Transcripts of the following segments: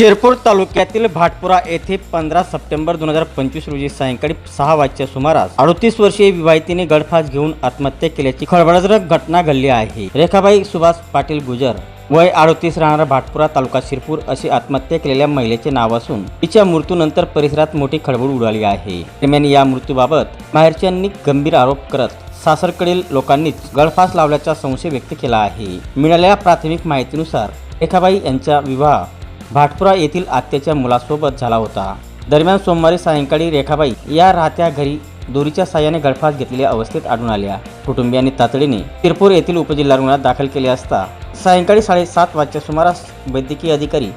शिरपूर तालुक्यातील भाटपुरा येथे पंधरा सप्टेंबर दोन हजार पंचवीस रोजी सायंकाळी सहा वाजच्या सुमारास अडतीस वर्षीय विवाहितीने गळफास घेऊन आत्महत्या केल्याची खळबळजनक घटना घडली आहे. रेखाबाई सुभाष पाटील गुजर वय अडतीस राहणारा भाटपुरा तालुका शिरपूर अशी आत्महत्या केलेल्या महिलेचे नाव असून तिच्या मृत्यूनंतर परिसरात मोठी खळबळ उडाली आहे. दरम्यान या मृत्यूबाबत माहेरच्यांनी गंभीर आरोप करत सासरकडील लोकांनीच गळफास लावल्याचा संशय व्यक्त केला आहे. मिळालेल्या प्राथमिक माहितीनुसार रेखाबाई यांचा विवाह भाटपुरा येथील आत्याच्या मुलासोबत झाला होता. दरम्यान सोमवारी सायंकाळी रेखाबाई या राहत्या घरी दोरीच्या साह्याने गळफास घेतलेल्या अवस्थेत आढळून आल्या. कुटुंबियांनी तातडीने तिरपूर येथील उपजिल्हा रुग्णालयात दाखल केले असता सायंकाळी साडेसात वाजच्या सुमारास वैद्यकीय अधिकारी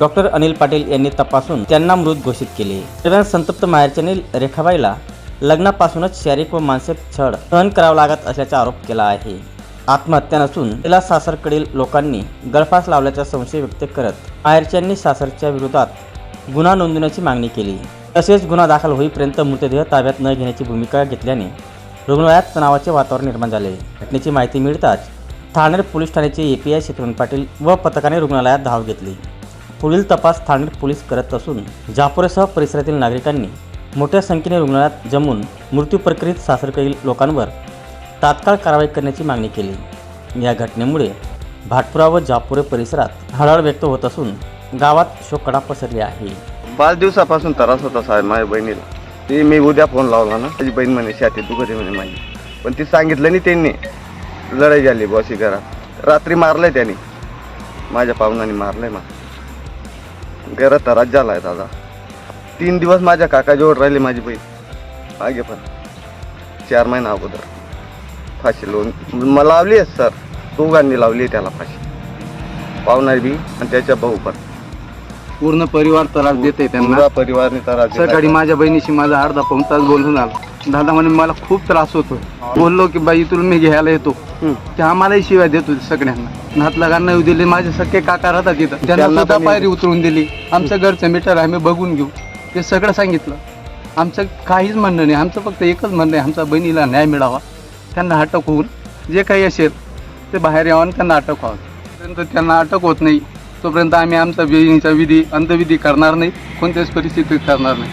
डॉक्टर अनिल पाटील यांनी तपासून त्यांना मृत घोषित केले. दरम्यान संतप्त माहेरच्याने रेखाबाईला लग्नापासूनच शारीरिक व मानसिक छळ सहन करावा लागत असल्याचा आरोप केला आहे. आत्महत्या नसून तिला सासरकडील लोकांनी गळफास लावल्याचा संशय व्यक्त करत माहेरच्यांनी सासरच्या विरोधात गुन्हा नोंदवण्याची मागणी केली. तसेच गुन्हा दाखल होईपर्यंत मृतदेह ताब्यात न घेण्याची भूमिका घेतल्याने रुग्णालयात तणावाचे वातावरण निर्माण झाले. घटनेची माहिती मिळताच ठाणेर पोलीस ठाण्याचे A P I Shatrughna Patil व पथकाने रुग्णालयात धाव घेतली. पुढील तपास ठाणेर पोलीस करत असून जापुरेसह परिसरातील नागरिकांनी मोठ्या संख्येने रुग्णालयात जमून मृत्यू प्रक्रियेत सासरकडील लोकांवर तात्काळ कारवाई करण्याची मागणी केली. या घटनेमुळे भाटपुरा व जापुरे परिसरात हळहळ व्यक्त होत असून गावात शोकडा पसरली आहे. पाच दिवसापासून त्रास होता साहेब माझ्या बहिणीला. ती मी उद्या फोन लावला ना माझी बहीण म्हणे शाती दुखते म्हणे माझी. पण ती सांगितलं नाही त्यांनी. लढाई झाली बॉसी घरात. रात्री मारलंय त्यांनी. माझ्या पाहुणाने मारलंय मग घरात त्रास आहे दादा. तीन दिवस माझ्या काकाजवळ राहिली माझी बहीण. मागे पण. चार महिना अगोदर. फाशी लोन मला लावली आहे सर. दोघांनी लावली आहे त्याला फाशी. पाहुणारी बी आणि त्याच्या भाऊ पण. पूर्ण परिवार त्रास देते त्यांना. पुरा परिवारने त्रास दिलाय. सकाळी माझ्या बहिणीशी माझा अर्धा पाऊन तास बोलून आला. दादा म्हणे मला खूप त्रास होतो बोललो की बाई तुला मी घ्यायला येतो. ते आम्हालाही शिवाय देत होते सगळ्यांना. नात लगांना येऊ दिले माझे सगळे काका राहतात तिथं त्यांना त्यांना सुद्धा पण पायरी उतरून दिली. आमचं घरचं मीटर आम्ही बघून घेऊ. ते सगळं सांगितलं. आमचं काहीच म्हणणं नाही. आमचं फक्त एकच म्हणणं आहे आमच्या बहिणीला न्याय मिळावा. त्यांना अटक होऊन जे काही असेल ते बाहेर यावं आणि त्यांना अटक व्हावं. तोपर्यंत त्यांना अटक होत नाही तोपर्यंत आम्ही आमचा विधीचा विधी अंतविधी करणार नाही कोणत्याच परिस्थितीत करणार नाही.